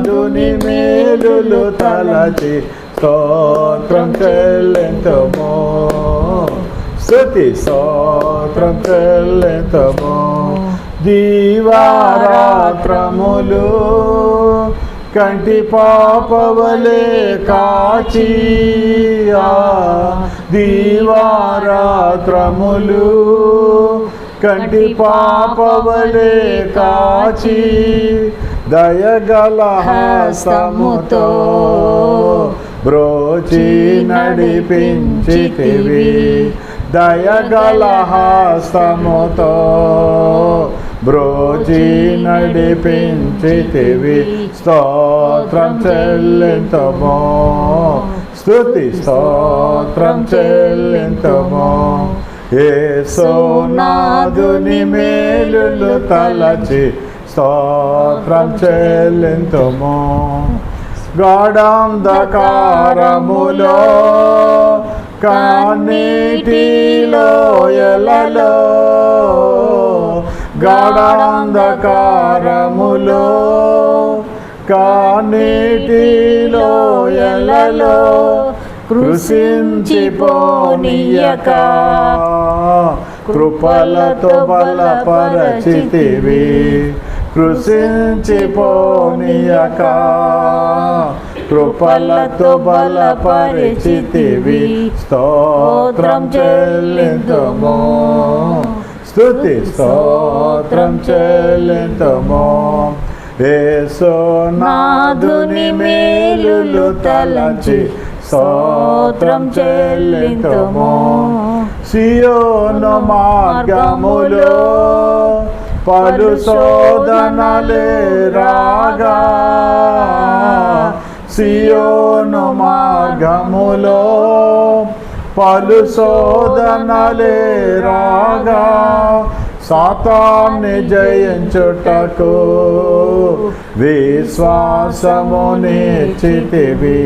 నాదుని మేలులు తలచి స్తోత్రం చెల్లెంతమో. స్థుతి స్తోత్రం చెల్లెంతమో. దీవారాత్రములు కంటి పాపవలే కాచి దీవారాత్రములు కంటి పాపవలే కాచి దయగల హస్తముతో బ్రోచి నడిపించితివి. దయగల హస్తముతో బ్రోచి నడిపించితివి. స్తోత్రం చెల్లింతమో. స్తుతి స్తోత్రం చెల్లింతమో. ఏసోనాదుని మేలులు తలచి స్తోత్రం చెల్లింతమో గాఢాంధకారములో గాఢాంధకారములో కన్నీటిలో ఎలలో కృషించిపోనీయక కృపలతో బలపరచితివి కృషించిపోనియక కృపలతో బలపరిచితివి. స్తోత్రం చెల్లిందుము స్తుతి స్తోత్రం చెల్లిందుము ఏసోనాదుని మేలులు తలచి స్తోత్రం చెల్లిందుము సియోను మార్గములో పలు శోధనలే రాగా సియోను మార్గములో పలు శోధనలే రాగా సాతాన్ని జయించుటకు విశ్వాసము నేర్చితివి.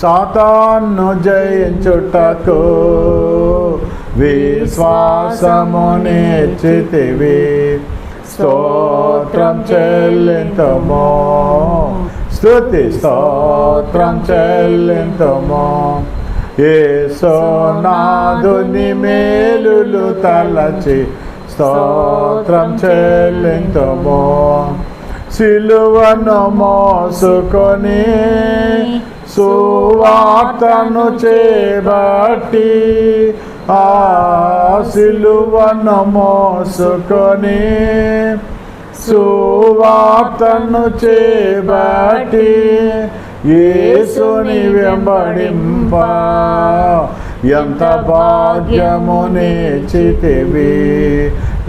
సాతాన్ను జయించుటకు విశ్వాసము నేర్చితివి స్తోత్రం చెల్లింతము. స్తుతి స్తోత్రం చెల్లింతమో. ఏసోనాదుని మేలులు తలచి స్తోత్రం చెల్లింతము. సిలువను మోసుకొని సువార్తను చేబట్టి ఆ సిలువ నమోసుకొని సువార్తను చేబట్టి యేసుని వెంబడింప. ఎంత భాగ్యము నేచితివి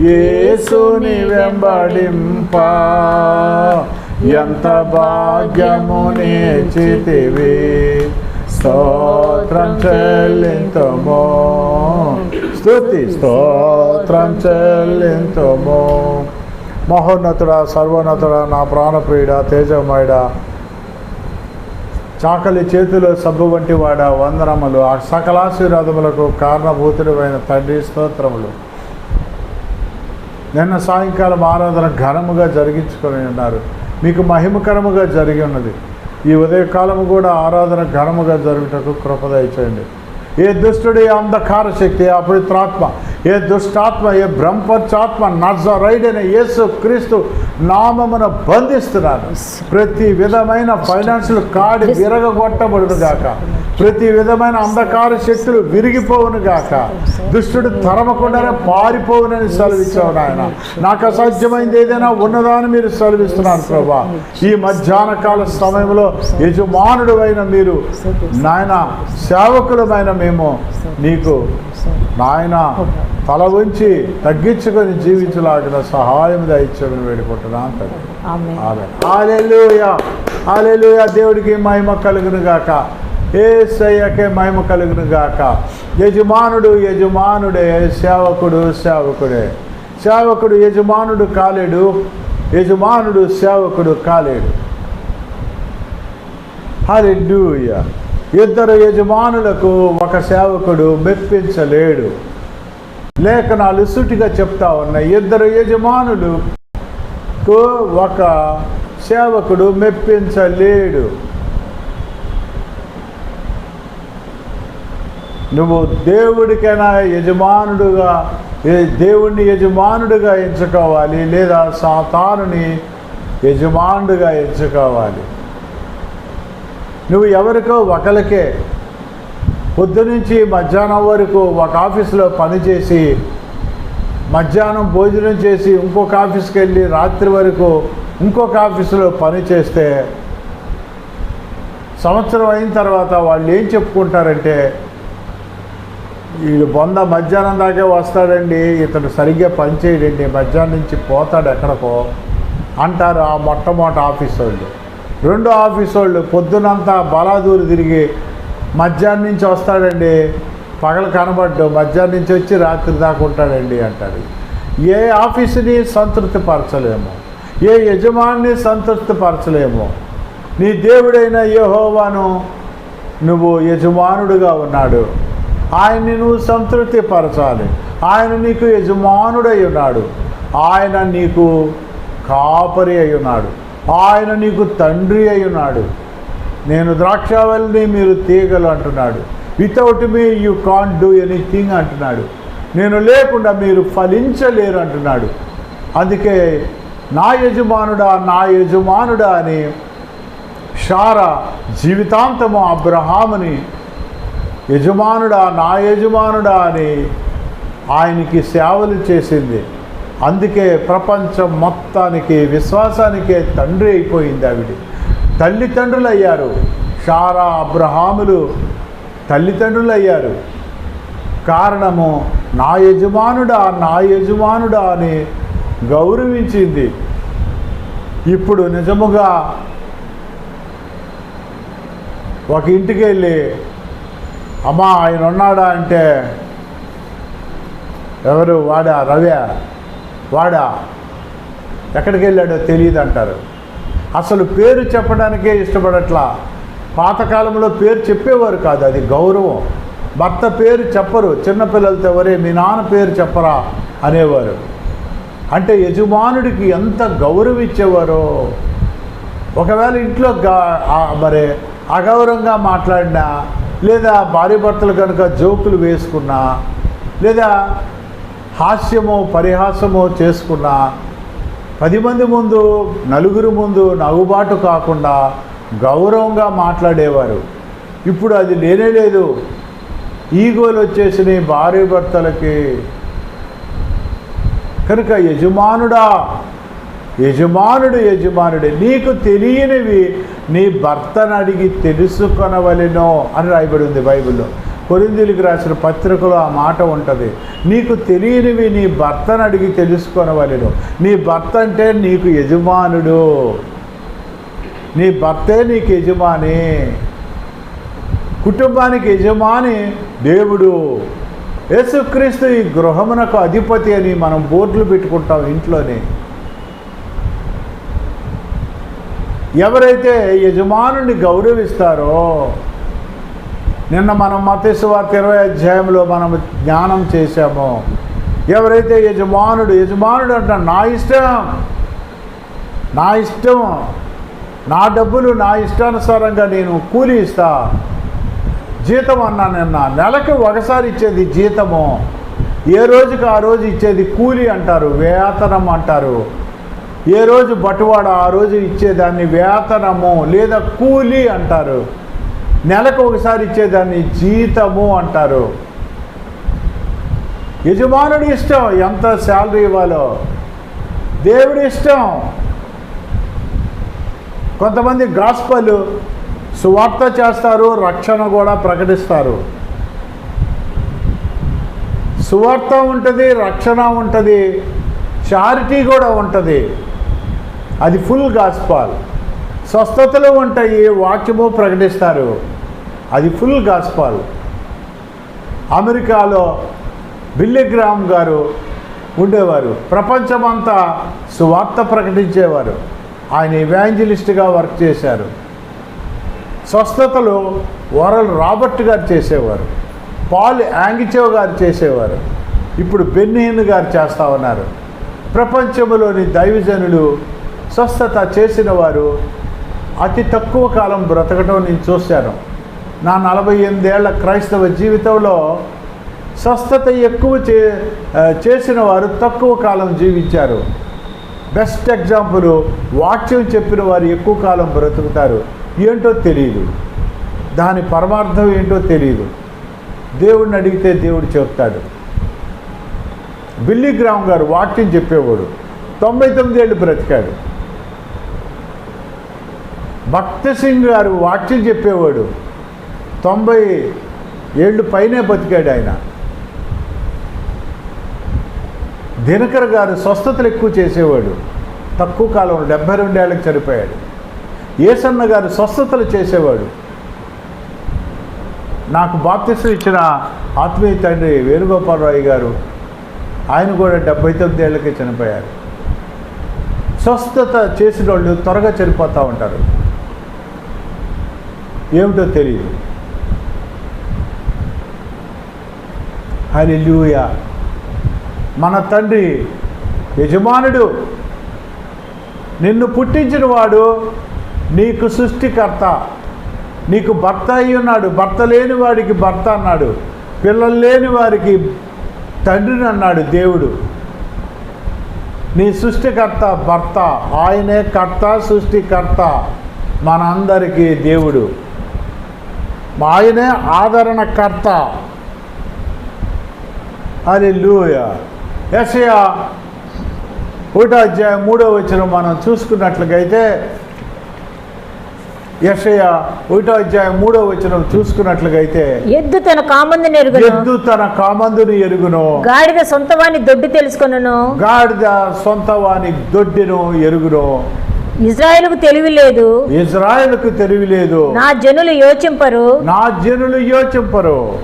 యేసుని వెంబడింప. ఎంత భాగ్యము నేచితివి స్తోత్రం చెల్లింతమో. స్థుతి స్తోత్రం చెల్లింతమో. మహోన్నతుడ సర్వోన్నతుడ నా ప్రాణప్రియుడ తేజమయుడ చాకలి చేతిలో సబ్బు వంటి వాడ వందనములు. ఆ సకలాశీర్వాదములకు కారణభూతుడమైన తండ్రి స్తోత్రములు. నిన్న సాయంకాలం ఆరాధన ఘనముగా జరిగించుకొని ఉన్నారు. మీకు మహిమకరముగా జరిగి ఉన్నది. ఈ ఉదయకాలము కూడా ఆరాధన ఘనముగా జరుగుటకు కృపదయచేయండి ఏ దుష్టుడు ఏ అంధకార శక్తి ఏ అపవిత్రాత్మ ఏ దుష్టాత్మ ఏ బ్రహ్మచాత్మ నజరైడైన యేసు క్రీస్తు నామమున బంధిస్తున్నాను ప్రతి విధమైన ఫైనాన్షియల్ కార్డు విరగగొట్టబడును గాక ప్రతి విధమైన అంధకార శక్తులు విరిగిపోవును గాక దుష్టుడు తరమకుండానే పారిపోవునని సెలవిచ్చావు నాయన నాకు అసాధ్యమైంది ఏదైనా ఉన్నదా అని మీరు సెలవిస్తున్నారు ప్రభా ఈ మధ్యాహ్న కాల సమయంలో యజమానుడు అయిన మీరు నాయన సేవకులమైన మేము నీకు నాయన తల ఉంచి తగ్గించుకొని జీవించలాగిన సహాయం దయచేమని హల్లెలూయా. దేవుడికి మహిమ కలుగును గాక. ఏసయ్యకే మహిమ కలుగును గాక. యజమానుడు యజమానుడే సేవకుడు సేవకుడే. సేవకుడు యజమానుడు కాలేడు యజమానుడు సేవకుడు కాలేడు. హల్లెలూయా. ఇద్దరు యజమానులకు ఒక సేవకుడు మెప్పించలేడు. లేఖనాలు సుటిగా చెప్తా ఉన్నాయి. ఇద్దరు యజమానులకు ఒక సేవకుడు మెప్పించలేడు. నువ్వు దేవుడికైనా యజమానుడుగా దేవుణ్ణి యజమానుడిగా ఎంచుకోవాలి లేదా సాతానుని యజమానుడిగా ఎంచుకోవాలి? నువ్వు ఎవరికో ఒకరికే పొద్దునుంచి మధ్యాహ్నం వరకు ఒక ఆఫీసులో పనిచేసి మధ్యాహ్నం భోజనం చేసి ఇంకొక ఆఫీస్కి వెళ్ళి రాత్రి వరకు ఇంకొక ఆఫీసులో పని చేస్తే సంవత్సరం అయిన తర్వాత వాళ్ళు ఏం చెప్పుకుంటారంటే వీడు బొంద మధ్యాహ్నం దాకా వస్తాడండి ఇతడు సరిగ్గా పనిచేయడండి మధ్యాహ్నం నుంచి పోతాడు ఎక్కడికో అంటారు ఆ మొట్టమొదటి ఆఫీస్ వాళ్ళు రెండో ఆఫీస్ వాళ్ళు పొద్దునంతా బలాదూరు తిరిగి మధ్యాహ్నం నుంచి వస్తాడండి పగలు కనబడ్డు మధ్యాహ్నం నుంచి వచ్చి రాత్రి దాకా ఉంటాడండి అంటాడు. ఏ ఆఫీసుని సంతృప్తి పరచలేము ఏ యజమాని సంతృప్తి పరచలేము నీ దేవుడైన యహోవాను నువ్వు యజమానుడుగా ఉన్నాడు. ఆయన్ని నువ్వు సంతృప్తి పరచాలి ఆయన నీకు యజమానుడై ఉన్నాడు. ఆయన నీకు కాపరి అయి ఉన్నాడు. ఆయన నీకు తండ్రి అయి ఉన్నాడు నేను ద్రాక్షావల్ని మీరు తీగలు అంటున్నాడు. Without me you can't do anything అంటున్నాడు. నేను లేకుండా మీరు ఫలించలేరు అంటున్నాడు. అందుకే నా యజమానుడా నా యజమానుడా అని షారా జీవితాంతము అబ్రహాముని యజమానుడా నా యజమానుడా అని ఆయనకి సేవలు చేసింది. అందుకే ప్రపంచం మొత్తానికి విశ్వాసానికే తండ్రి అయిపోయింది ఆవిడ. తల్లిదండ్రులు అయ్యారు షారా అబ్రహాములు తల్లిదండ్రులు అయ్యారు కారణము నా యజమానుడా నా యజమానుడా అని గౌరవించింది. ఇప్పుడు నిజముగా ఒక ఇంటికి వెళ్ళి అమ్మా ఆయన ఉన్నాడా? అంటే ఎవరు? వాడా? రవ్యా. వాడా? ఎక్కడికి వెళ్ళాడో తెలియదు అంటారు అసలు పేరు చెప్పడానికే ఇష్టపడట్లా. పాతకాలంలో పేరు చెప్పేవారు కాదు అది గౌరవం. భర్త పేరు చెప్పరు చిన్నపిల్లలతో ఎవరే మీ నాన్న పేరు చెప్పరా? అనేవారు. అంటే యజమానుడికి ఎంత గౌరవం ఇచ్చేవారో. ఒకవేళ ఇంట్లో మరి అగౌరవంగా మాట్లాడినా లేదా భార్య భర్తలు కనుక జోకులు వేసుకున్నా లేదా హాస్యమో పరిహాసమో చేసుకున్నా పది మంది ముందు నలుగురు ముందు నవ్వుబాటు కాకుండా గౌరవంగా మాట్లాడేవారు. ఇప్పుడు అది లేనే లేదు. ఈగోలు వచ్చేసినాయి భార్య భర్తలకి. కనుక యజమానుడా యజమానుడు యజమానుడే నీకు తెలియనివి నీ భర్తను అడిగి తెలుసుకొనవలెనో అని రాయబడి ఉంది బైబిల్లో. కొరిందులకు రాసిన పత్రికలో ఆ మాట ఉంటుంది. నీకు తెలియనివి నీ భర్తను అడిగి తెలుసుకొనవలను. నీ భర్త అంటే నీకు యజమానుడు. నీ భర్తే నీకు యజమాని. కుటుంబానికి యజమాని దేవుడు. యేసుక్రీస్తు ఈ గృహమునకు అధిపతి అని మనం బోర్డులు పెట్టుకుంటాం ఇంట్లోనే. ఎవరైతే యజమానుని గౌరవిస్తారో నిన్న మనం మతేశ్వార్త ఇరవై అధ్యాయంలో మనం జ్ఞానం చేశామో. ఎవరైతే యజమానుడు యజమానుడు అంట నా ఇష్టం నా ఇష్టం నా డబ్బులు నా ఇష్టానుసారంగా నేను కూలి ఇస్తా. జీతం అన్నా నిన్న నెలకు ఒకసారి ఇచ్చేది జీతము. ఏ రోజుకి ఆ రోజు ఇచ్చేది కూలి అంటారు వేతనం అంటారు. ఏ రోజు బటువాడ ఆ రోజు ఇచ్చేదాన్ని వేతనము లేదా కూలి అంటారు. నెలకు ఒకసారి ఇచ్చేదాన్ని జీతము అంటారు. యజమానుడి ఇష్టం ఎంత శాలరీ ఇవ్వాలో. దేవుడి ఇష్టం. కొంతమంది గాస్పలు సువార్త చేస్తారు రక్షణ కూడా ప్రకటిస్తారు. సువార్త ఉంటుంది రక్షణ ఉంటుంది చారిటీ కూడా ఉంటుంది. అది ఫుల్ గాస్పాల్. స్వస్థతలు ఉంటాయి వాక్యము ప్రకటిస్తారు. అది ఫుల్ గాస్పాల్. అమెరికాలో బిల్లిగ్రామ్ గారు ఉండేవారు. ప్రపంచమంతా సువార్త ప్రకటించేవారు. ఆయన ఇవాంజలిస్ట్గా వర్క్ చేశారు. స్వస్థతలు వరల్ రాబర్ట్ గారు చేసేవారు. పాల్ యాంగిచో గారు చేసేవారు. ఇప్పుడు బెన్నీన్ గారు చేస్తూ ఉన్నారు. ప్రపంచంలోని దైవజనులు స్వస్థత చేసిన వారు అతి తక్కువ కాలం బ్రతకటం నేను చూశాను. నా నలభై ఎనిమిదేళ్ళ క్రైస్తవ జీవితంలో స్వస్థత ఎక్కువ చే చేసిన వారు తక్కువ కాలం జీవించారు. బెస్ట్ ఎగ్జాంపుల్ వాక్యం చెప్పిన వారు ఎక్కువ కాలం బ్రతుకుతారు. ఏంటో తెలియదు దాని పరమార్థం ఏంటో తెలియదు దేవుడిని అడిగితే దేవుడు చెప్తాడు. బిల్లీగ్రామ్ గారు వాక్యం చెప్పేవాడు. తొంభై తొమ్మిది ఏళ్ళు బ్రతికాడు. భక్త సింగ్ గారు వాక్యం చెప్పేవాడు. తొంభై ఏళ్ళు పైనే బతికాడు ఆయన. దినకర్ గారు స్వస్థతలు ఎక్కువ చేసేవాడు. తక్కువ కాలంలో డెబ్బై రెండేళ్ళకి చనిపోయాడు. ఏసన్న గారు స్వస్థతలు చేసేవాడు. నాకు బాప్తిసం ఇచ్చిన ఆత్మీయ తండ్రి వేణుగోపాలరావు గారు ఆయన కూడా డెబ్బై తొమ్మిది ఏళ్ళకి చనిపోయారు. స్వస్థత చేసిన వాళ్ళు త్వరగా చనిపోతూ ఉంటారు. ఏమిటో తెలియదు హల్లెలూయ. మన తండ్రి యజమానుడు నిన్ను పుట్టించిన వాడు నీకు సృష్టికర్త నీకు భర్త అయి ఉన్నాడు భర్త లేని వాడికి భర్త అన్నాడు పిల్లలు లేని వారికి తండ్రిని అన్నాడు దేవుడు. నీ సృష్టికర్త భర్త ఆయనే కర్త సృష్టికర్త మనందరికీ దేవుడు. ఆయనే ఆదరణకర్త. అది లూయ యశయ ఒకటో అధ్యాయం మూడో వచ్చిన మనం చూసుకున్నట్లుగైతే యశయ ఒకటో అధ్యాయం మూడో వచ్చిన చూసుకున్నట్లుగైతే ఎద్దు తన కామందు నెరుగును ఎద్దు తన కామందుని ఎరుగును. గాడిద సొంతవాని దొడ్డి తెలుసుకొనును. గాడిద సొంత వాని దొడ్డిను ఎరుగును. ఇజ్రాయేలుకు తెలివి లేదు. ఇజ్రాయెల్కు తెలివిలేదు నా జనులు యోచింపరు. నా జనులు యోచింపరు.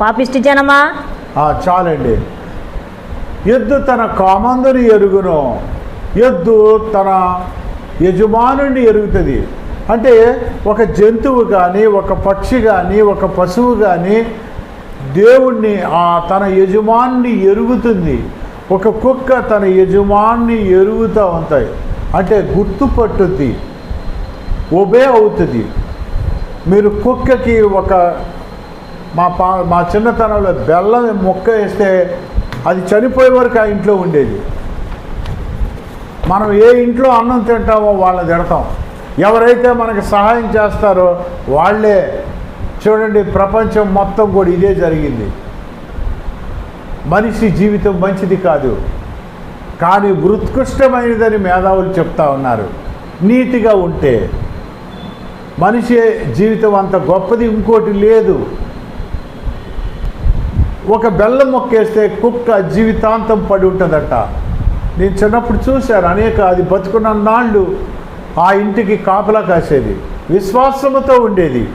పాపిష్టి జనమా? ఆ, చాలండి. ఎద్దు తన కామందుని ఎరుగును. ఎద్దు తన యజమానుని ఎరుగుతుంది. అంటే ఒక జంతువు కానీ ఒక పక్షి కానీ ఒక పశువు కానీ దేవుణ్ణి ఆ తన యజమాన్ని ఎరుగుతుంది. ఒక కుక్క తన యజమాన్ని ఎరుగుతూ ఉంటాయి. అంటే గుర్తుపట్టుద్ది ఒబే అవుతుంది. మీరు కుక్కకి ఒక మా పా మా చిన్నతనంలో బెల్లం మొక్క వేస్తే అది చనిపోయే వరకు ఆ ఇంట్లో ఉండేది. మనం ఏ ఇంట్లో అన్నం తింటామో వాళ్ళని తిడతాం. ఎవరైతే మనకి సహాయం చేస్తారో వాళ్ళే. చూడండి ప్రపంచం మొత్తం కూడా ఇదే జరిగింది. మనిషి జీవితం మంచిది కాదు. కానీ ఉత్కృష్టమైనదని మేధావులు చెప్తా ఉన్నారు. నీతిగా ఉంటే మనిషి జీవితం అంత గొప్పది ఇంకోటి లేదు. ఒక బెల్లం మొక్కేస్తే కుక్క జీవితాంతం పడి ఉంటుందట. నేను చిన్నప్పుడు చూశాను అనేక అది బతుకున్న నాళ్ళు ఆ ఇంటికి కాపలా కాసేది. విశ్వాసముతో ఉండేది.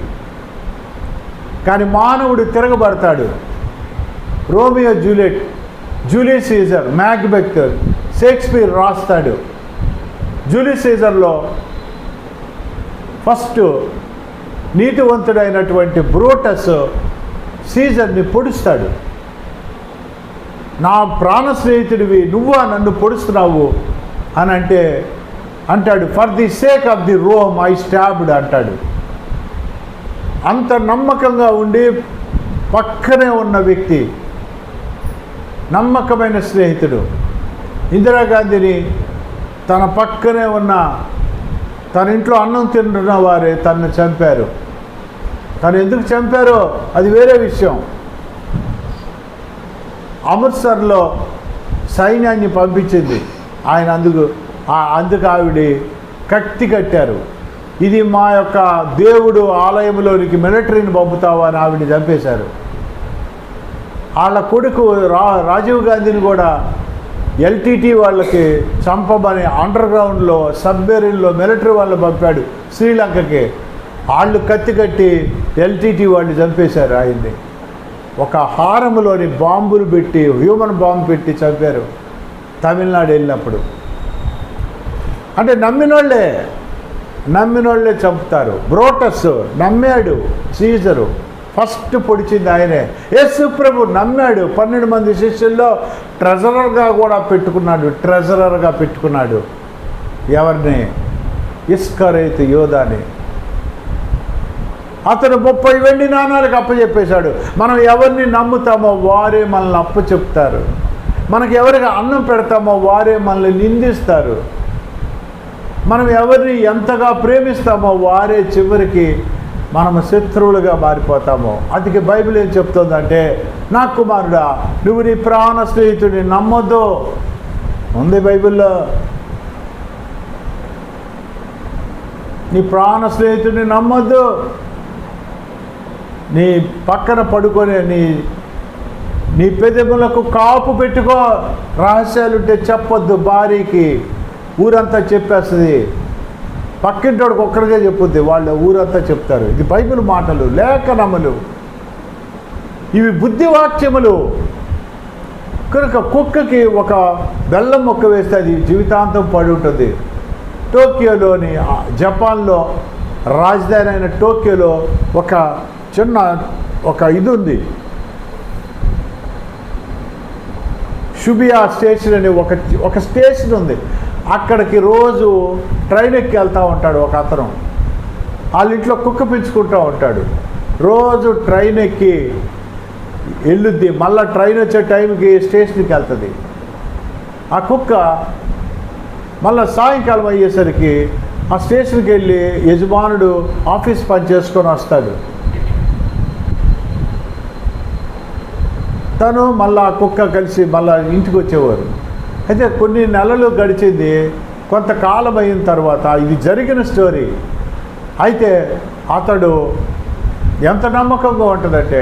కానీ మానవుడు తిరగబడతాడు. Romeo Juliet Julius Caesar Macbeth Shakespeare రాస్తాడు. జూలియస్ సీజర్లో ఫస్ట్ నీతివంతుడైనటువంటి బ్రూటస్ సీజర్ని పొడుస్తాడు. నా ప్రాణ స్నేహితుడివి నువ్వా నన్ను పొడుస్తున్నావు? అని అంటే అంటాడు for the sake of the Rome I stabbed అంటాడు. అంత నమ్మకంగా ఉండి పక్కనే ఉన్న వ్యక్తి నమ్మకమైన స్నేహితుడు. ఇందిరాగాంధీని తన పక్కనే ఉన్న తన ఇంట్లో అన్నం తింటున్న వారే తనను చంపారు. తను ఎందుకు చంపారో అది వేరే విషయం. అమృత్సర్లో సైన్యాన్ని పంపించింది. ఆయన అందుకు ఆ- అందుకు ఆవిడ కత్తి కట్టారు. ఇది మా యొక్క దేవుడు ఆలయంలోనికి మిలిటరీని పంపుతావా అని ఆవిడని చంపేశారు. వాళ్ళ కొడుకు రా రాజీవ్ గాంధీని కూడా ఎల్టీటీ వాళ్ళకి చంపమని అండర్ గ్రౌండ్లో సబ్మెరీన్లో మిలిటరీ వాళ్ళు పంపాడు శ్రీలంకకి. వాళ్ళు కత్తి కట్టి ఎల్టీటీ వాళ్ళు చంపేశారు ఆయన్ని. ఒక హారములోని బాంబులు పెట్టి హ్యూమన్ బాంబు పెట్టి చంపారు తమిళనాడు వెళ్ళినప్పుడు. అంటే నమ్మినోళ్ళే నమ్మినోళ్ళే చంపుతారు. బ్రోటస్ నమ్మాడు సీజరు. ఫస్ట్ పొడిచింది ఆయనే. యేసు ప్రభు నమ్మాడు. పన్నెండు మంది శిష్యుల్లో ట్రెజరర్గా కూడా పెట్టుకున్నాడు. ట్రెజరర్గా పెట్టుకున్నాడు. ఎవరిని? ఇస్కరైతు యోధాని. అతను ముప్పై వెండి నాణాలకు అప్పచెప్పేశాడు మనం ఎవరిని నమ్ముతామో వారే మనల్ని అప్పు చెప్తారు మనకి ఎవరికి అన్నం పెడతామో వారే మనల్ని నిందిస్తారు. మనం ఎవరిని ఎంతగా ప్రేమిస్తామో వారే చివరికి మనము శత్రువులుగా మారిపోతాము. అందుకే బైబిల్ ఏం చెప్తుందంటే నా కుమారుడా నువ్వు నీ ప్రాణ స్నేహితుడిని నమ్మొద్దు. ఉంది బైబిల్లో. నీ ప్రాణ స్నేహితుడిని నమ్మొద్దు. నీ పక్కన పడుకొని నీ నీ పెదవులకు కాపు పెట్టుకో. రహస్యాలుంటే చెప్పొద్దు భార్యకి ఊరంతా చెప్పేస్తుంది. పక్కింటోడికి ఒక్కడికే చెప్పుద్ది వాళ్ళు ఊరంతా చెప్తారు. ఇది బైబిల్ మాటలు లేఖనములు. ఇవి బుద్ధివాక్యములు కనుక కుక్కకి ఒక బెల్లం మొక్క వేస్తే అది జీవితాంతం పడి ఉంటుంది. టోక్యోలోని జపాన్లో రాజధాని అయిన టోక్యోలో ఒక చిన్న ఒక ఇది ఉంది. షుబియా స్టేషన్ అనే ఒక ఒక స్టేషన్ ఉంది. అక్కడికి రోజు ట్రైన్ ఎక్కి వెళ్తూ ఉంటాడు ఒక అతను. వాళ్ళ ఇంట్లో కుక్క పెంచుకుంటూ ఉంటాడు. రోజు ట్రైన్ ఎక్కి వెళ్ళుద్ది. మళ్ళీ ట్రైన్ వచ్చే టైంకి స్టేషన్కి వెళ్తుంది. ఆ కుక్క మళ్ళీ సాయంకాలం అయ్యేసరికి ఆ స్టేషన్కి వెళ్ళి యజమానుడు ఆఫీస్ పని చేసుకొని వస్తాడు. తను మళ్ళీ ఆ కుక్క కలిసి మళ్ళీ ఇంటికి వచ్చేవారు. అయితే కొన్ని నెలలు గడిచింది కొంతకాలం అయిన తర్వాత ఇది జరిగిన స్టోరీ. అయితే అతడు ఎంత నమ్మకంగా ఉంటుందంటే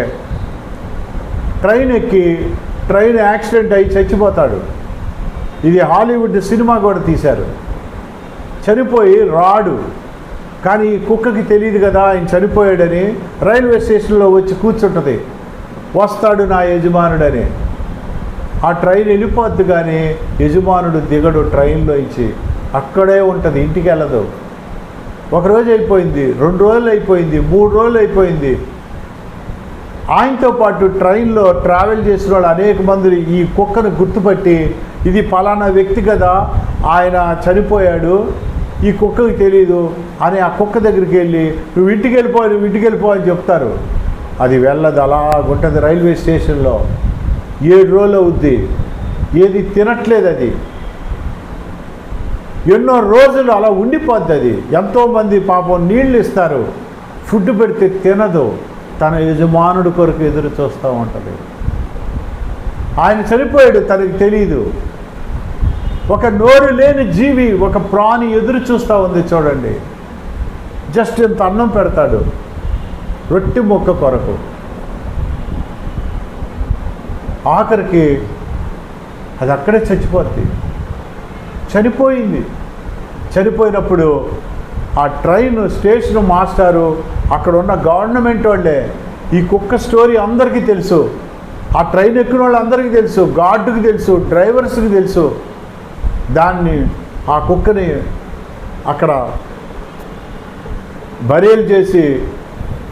ట్రైన్ ఎక్కి ట్రైన్ యాక్సిడెంట్ అయి చచ్చిపోతాడు. ఇది హాలీవుడ్ సినిమా కూడా తీశారు. చనిపోయి రాడు. కానీ ఈ కుక్కకి తెలియదు కదా ఆయన చనిపోయాడని రైల్వే స్టేషన్లో వచ్చి కూర్చుంటుంది. వస్తాడు నా యజమానుడని. ఆ ట్రైన్ వెళ్ళిపోద్ది కానీ యజమానుడు దిగడు ట్రైన్లో ఇచ్చి అక్కడే ఉంటుంది ఇంటికి వెళ్ళదు. ఒక రోజు అయిపోయింది రెండు రోజులు అయిపోయింది మూడు రోజులు అయిపోయింది. ఆయనతో పాటు ట్రైన్లో ట్రావెల్ చేసిన వాళ్ళు అనేక మంది ఈ కుక్కను గుర్తుపట్టి ఇది ఫలానా వ్యక్తి కదా ఆయన చనిపోయాడు ఈ కుక్కకి తెలియదు అని ఆ కుక్క దగ్గరికి వెళ్ళి నువ్వు ఇంటికి వెళ్ళిపో నువ్వు ఇంటికి వెళ్ళిపో అని చెప్తారు. అది వెళ్ళదు అలా ఉంటుంది రైల్వే స్టేషన్లో. ఏడు రోజులు అవుద్ది. ఏది తినట్లేదు అది. ఎన్నో రోజులు అలా ఉండిపోద్ది అది. ఎంతోమంది పాపం నీళ్ళు ఇస్తారు. ఫుడ్ పెడితే తినదు. తన యజమానుడి కొరకు ఎదురు చూస్తూ ఉంటుంది. ఆయన చనిపోయాడు తనకి తెలియదు ఒక నోరు లేని జీవి ఒక ప్రాణి ఎదురు చూస్తూ ఉంది చూడండి. జస్ట్ ఇంత అన్నం పెడతాడు. రొట్టె మొక్క కొరకు. ఆఖరికి అది అక్కడే చచ్చిపోద్ది. చనిపోయింది. చనిపోయినప్పుడు ఆ ట్రైన్ స్టేషన్ మాస్టారు అక్కడ ఉన్న గవర్నమెంట్ వాళ్ళే ఈ కుక్క స్టోరీ అందరికీ తెలుసు. ఆ ట్రైన్ ఎక్కిన వాళ్ళందరికీ తెలుసు గార్డుకి తెలుసు డ్రైవర్స్కి తెలుసు. దాన్ని ఆ కుక్కని అక్కడ బరేలు చేసి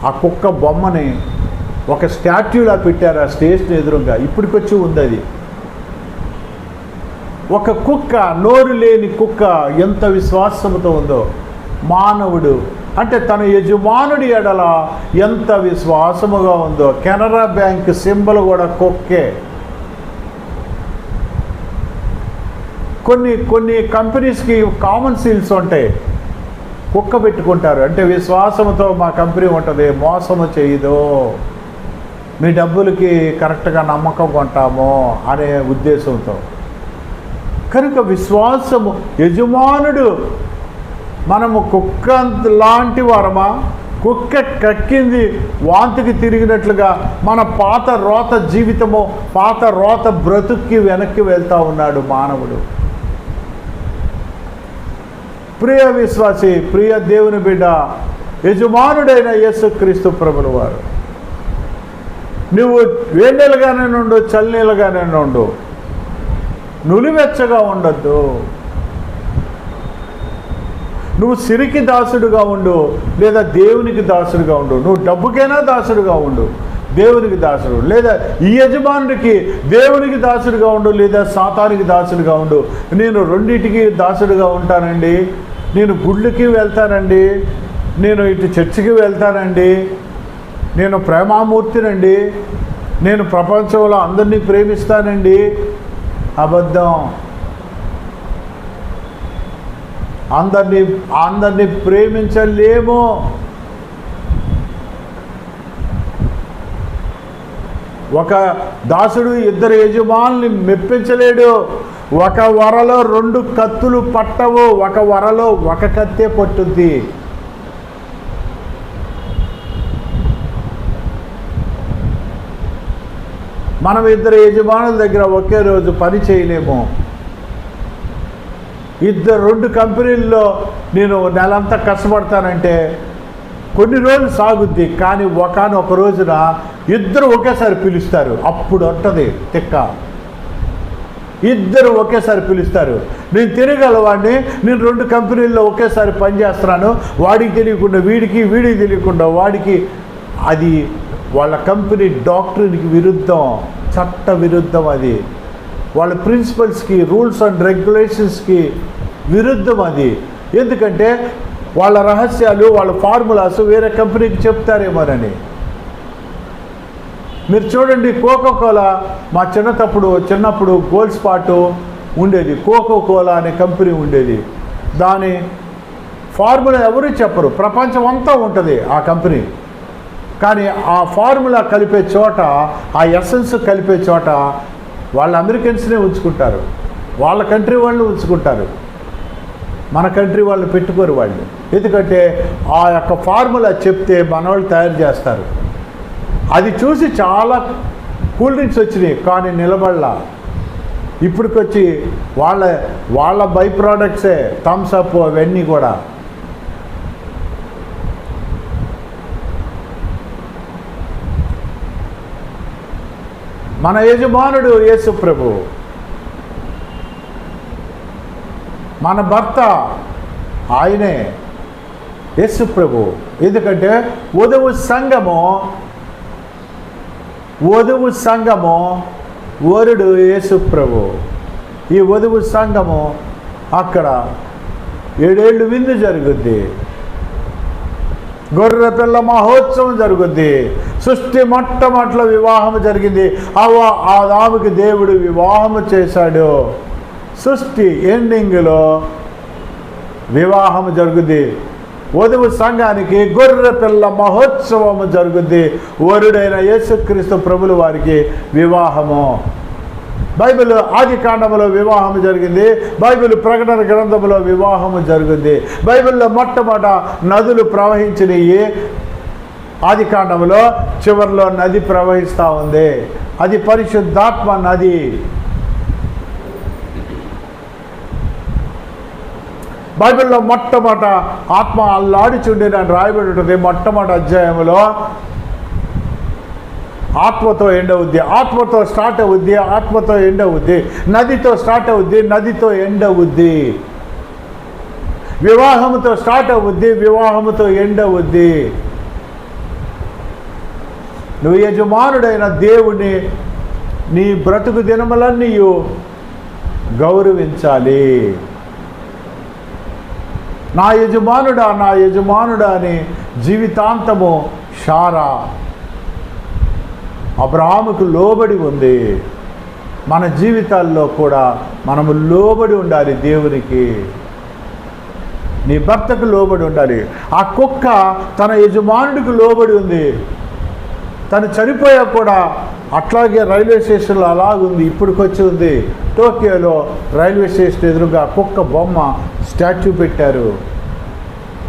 ఆ కుక్క బొమ్మని ఒక స్టాట్యూలా పెట్టారు ఆ స్టేషన్ ఎదురుగా. ఇప్పటికొచ్చి ఉంది అది ఒక కుక్క నోరు లేని కుక్క ఎంత విశ్వాసముతో ఉందో. మానవుడు అంటే తన యజమానుడి ఎడల ఎంత విశ్వాసముగా ఉందో. కెనరా బ్యాంక్ సింబల్ కూడా కుక్కే. కొన్ని కొన్ని కంపెనీస్కి కామన్ సీల్స్ ఉంటాయి. కుక్క పెట్టుకుంటారు. అంటే విశ్వాసంతో మా కంపెనీ ఉంటుంది మోసము చేయదు. మీ డబ్బులకి కరెక్ట్గా నమ్మకం కొంటాము అనే ఉద్దేశంతో. కనుక విశ్వాసము యజమానుడు మనము కుక్క లాంటి వారమా? కుక్క కక్కింది వాంతికి తిరిగినట్లుగా మన పాత రోత జీవితము పాత రోత బ్రతుక్కి వెనక్కి వెళ్తూ ఉన్నాడు మానవుడు. ప్రియ విశ్వాసి ప్రియ దేవుని బిడ్డ యజమానుడైన యేసుక్రీస్తు ప్రభుల వారు నువ్వు వేణెలుగానే నుండు చల్లనీలుగానే ఉండు నులివెచ్చగా ఉండొద్దు. నువ్వు సిరికి దాసుడుగా ఉండు లేదా దేవునికి దాసుడుగా ఉండు. నువ్వు డబ్బుకైనా దాసుడుగా ఉండు దేవునికి దాసుడు. లేదా ఈ యజమానుడికి దేవునికి దాసుడుగా ఉండు లేదా సాతానికి దాసుడుగా ఉండు. నేను రెండింటికి దాసుడుగా ఉంటానండి. నేను గుళ్ళకి వెళ్తానండి. నేను ఇటు చర్చికి వెళ్తానండి. నేను ప్రేమామూర్తినండి. నేను ప్రపంచంలో అందరినీ ప్రేమిస్తానండి. అబద్ధం. అందరినీ అందరినీ ప్రేమించలేము. ఒక దాసుడు ఇద్దరు యజమానుల్ని మెప్పించలేడు. ఒక వరలో రెండు కత్తులు పట్టవు. ఒక వరలో ఒక కత్తే పట్టుద్ది. మనం ఇద్దరు యజమానుల దగ్గర ఒకే రోజు పని చేయలేము. ఇద్దరు రెండు కంపెనీల్లో నేను నెలంతా కష్టపడతానంటే కొన్ని రోజులు సాగుద్ది కానీ ఒకనొక రోజున ఇద్దరు ఒకేసారి పిలుస్తారు. అప్పుడు ఉంటుంది తిక్క. ఇద్దరు ఒకేసారి పిలుస్తారు. నేను తిరగలవాడిని నేను రెండు కంపెనీల్లో ఒకేసారి పనిచేస్తున్నాను వాడికి తెలియకుండా వీడికి వీడికి తెలియకుండా వాడికి. అది వాళ్ళ కంపెనీ డాక్టర్కి విరుద్ధం చట్ట విరుద్ధం అది. వాళ్ళ ప్రిన్సిపల్స్కి రూల్స్ అండ్ రెగ్యులేషన్స్కి విరుద్ధం అది. ఎందుకంటే వాళ్ళ రహస్యాలు వాళ్ళ ఫార్ములాస్ వేరే కంపెనీకి చెప్తారేమోనని మీరు చూడండి కోకో కోలా మా చిన్నతప్పుడు చిన్నప్పుడు గోల్డ్ స్పాట్ ఉండేది. కోకో కోలా అనే కంపెనీ ఉండేది. దాని ఫార్ములా ఎవరు చెప్పరు. ప్రపంచం అంతా ఉంటుంది ఆ కంపెనీ. కానీ ఆ ఫార్ములా కలిపే చోట ఆ ఎసెన్స్ కలిపే చోట వాళ్ళ అమెరికన్స్నే ఉంచుకుంటారు. వాళ్ళ కంట్రీ వాళ్ళు ఉంచుకుంటారు. మన కంట్రీ వాళ్ళు పెట్టుకోరు వాళ్ళు. ఎందుకంటే ఆ యొక్క ఫార్ములా చెప్తే మన వాళ్ళు తయారు చేస్తారు. అది చూసి చాలా కూల్ డ్రింక్స్ వచ్చినాయి కానీ నిలబడలా. ఇప్పటికొచ్చి వాళ్ళ వాళ్ళ బై ప్రోడక్ట్సే థమ్స్ అప్ అవన్నీ కూడా. మన యజమానుడు యేసు ప్రభు. మన భర్త ఆయనే యేసు ప్రభు. ఎందుకంటే వధువు సంఘము వధువు సంఘము వరుడు యేసు ప్రభు. ఈ వధువు సంఘము అక్కడ ఏడేళ్ళు విందు జరుగుద్ది. గొర్రె పిల్ల మహోత్సవం జరుగుద్ది. సృష్టి మొట్టమొదటిలో వివాహము జరిగింది. అవ ఆదాముకి దేవుడు వివాహము చేశాడు. సృష్టి ఎండింగ్లో వివాహము జరుగుద్ది. వధువు సంఘానికి గొర్రె పిల్ల మహోత్సవము జరుగుద్ది. వరుడైన యేసుక్రీస్తు ప్రభులు వారికి వివాహము. బైబిల్ ఆది కాండములో వివాహం జరిగింది. బైబిల్ ప్రకటన గ్రంథములో వివాహము జరిగింది బైబిల్లో మొట్టమొదట నదులు ప్రవహించినవి ఆది కాండంలో చివరిలో నది ప్రవహిస్తూ ఉంది. అది పరిశుద్ధాత్మ నది. బైబిల్లో మొట్టమొదట ఆత్మ అల్లాడిచుండి అని రాయబడి ఉంటుంది మొట్టమొదటి అధ్యాయంలో ఆత్మతో ఎండ్ అవుద్ది ఆత్మతో స్టార్ట్ అవుద్ది ఆత్మతో ఎండ్ అవుద్ది నదితో స్టార్ట్ అవుద్ది నదితో ఎండ్ అవుద్ది వివాహముతో స్టార్ట్ అవుద్ది వివాహముతో ఎండ్ అవుద్ది నువ్వు యజమానుడైన దేవుని నీ బ్రతుకు దినములన్నీ గౌరవించాలి. నా యజమానుడా నా యజమానుడా అని జీవితాంతము షారా. అబ్రాహముకు లోబడి ఉంది. మన జీవితాల్లో కూడా మనము లోబడి ఉండాలి దేవునికి. నీ భర్తకు లోబడి ఉండాలి. ఆ కుక్క తన యజమానుడికి లోబడి ఉంది. తను చనిపోయా కూడా అట్లాగే రైల్వే స్టేషన్లో అలాగుంది ఇప్పటికొచ్చి ఉంది టోకియోలో రైల్వే స్టేషన్ ఎదురుగా కుక్క బొమ్మ స్టాచ్యూ పెట్టారు.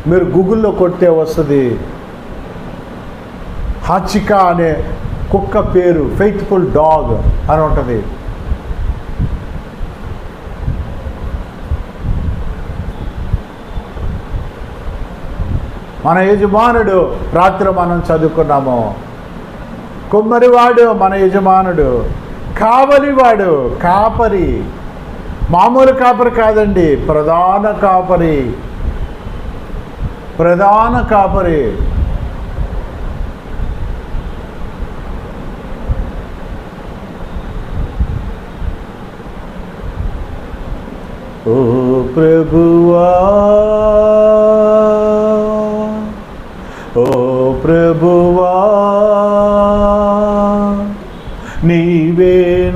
మీరు గూగుల్లో కొడితే వస్తుంది. హచికా అనే కుక్క పేరు ఫెయిత్ఫుల్ డాగ్ అని ఉంటుంది. మన యజమానుడు రాత్రి మనం చదువుకున్నాము. కుమ్మరివాడు మన యజమానుడు కావలివాడు కాపరి. మామూలు కాపరి కాదండి ప్రధాన కాపరి. ప్రధాన కాపరి. ఓ ప్రభువా. ఓ ప్రభు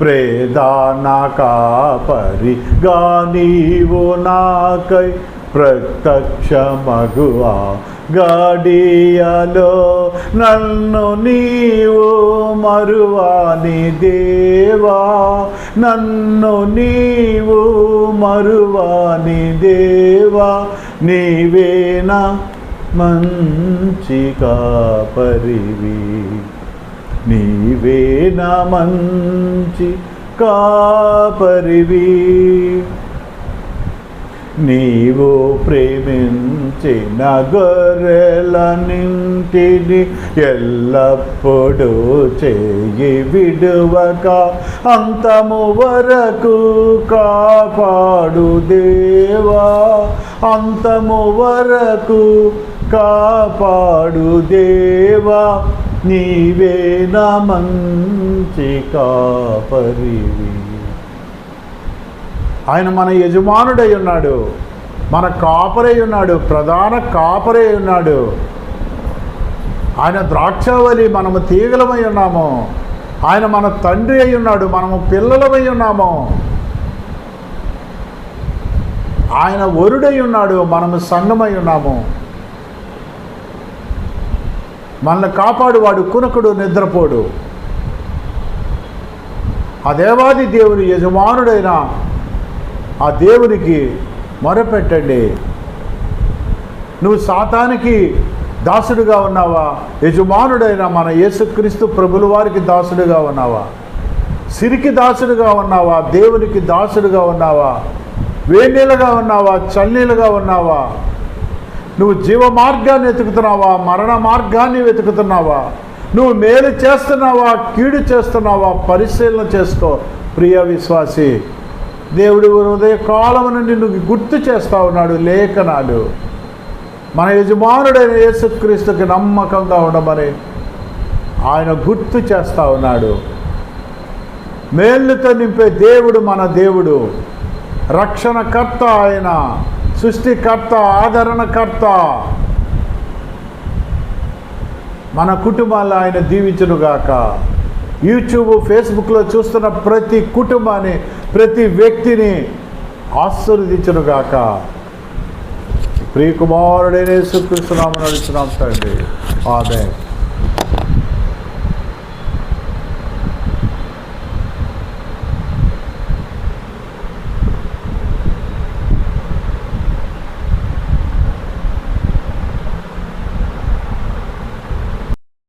ప్రేదాన కాపరిగా గానీవు నాకై ప్రత్యక్ష మగువా గాడియలో నన్ను నీవు మరువాని దేవా నన్ను నీవు మరువాని దేవా నీవేనా మంచి కాపరివి. నీవేనా మంచి కాపరివి. నీవు ప్రేమించిన గొర్రెలన్నింటిని ఎల్లప్పుడూ చేయి విడువక అంతము వరకు కాపాడు దేవా. అంతము వరకు కాపాడు దేవా. నీవేనా మంచి కాపరివి. ఆయన మన యజమానుడై ఉన్నాడు మన కాపరై ఉన్నాడు ప్రధాన కాపరై ఉన్నాడు. ఆయన ద్రాక్షావళి మనము తీగలమై ఉన్నాము. ఆయన మన తండ్రి అయి ఉన్నాడు మనము పిల్లలమై ఉన్నాము. ఆయన వరుడై ఉన్నాడు మనము సంగమై ఉన్నాము. మనల్ని కాపాడు వాడు కునకుడు నిద్రపోడు. ఆ దేవాది దేవుని యజమానుడైన ఆ దేవునికి మొరపెట్టండి. నువ్వు సాతానికి దాసుడుగా ఉన్నావా? యజమానుడైన మన యేసుక్రీస్తు ప్రభుల వారికి దాసుడుగా ఉన్నావా? సిరికి దాసుడుగా ఉన్నావా? దేవునికి దాసుడుగా ఉన్నావా? వేణీలుగా ఉన్నావా? చల్లీలుగా ఉన్నావా? నువ్వు జీవ మార్గాన్ని వెతుకుతున్నావా? మరణ మార్గాన్ని వెతుకుతున్నావా? నువ్వు మేలు చేస్తున్నావా? కీడు చేస్తున్నావా? పరిశీలన చేసుకో ప్రియ విశ్వాసి. దేవుడు ఉదయ కాలం నుండి నువ్వు గుర్తు చేస్తా ఉన్నాడు లేఖనాలు. మన యజమానుడైన యేసుక్రీస్తుకి నమ్మకంగా ఉండమని ఆయన గుర్తు చేస్తా ఉన్నాడు. మేళ్ళతో నింపే దేవుడు మన దేవుడు. రక్షణకర్త ఆయన. సృష్టికర్త ఆదరణకర్త. మన కుటుంబాల్లో ఆయన దీవించునుగాక. యూట్యూబ్ ఫేస్బుక్లో చూస్తున్న ప్రతి కుటుంబాన్ని ప్రతి వ్యక్తిని ఆశీర్వదించునుగాక. ప్రియకుమారుడైన యేసుక్రీస్తు నామమున నడుచున్నాం తండ్రి. ఆమె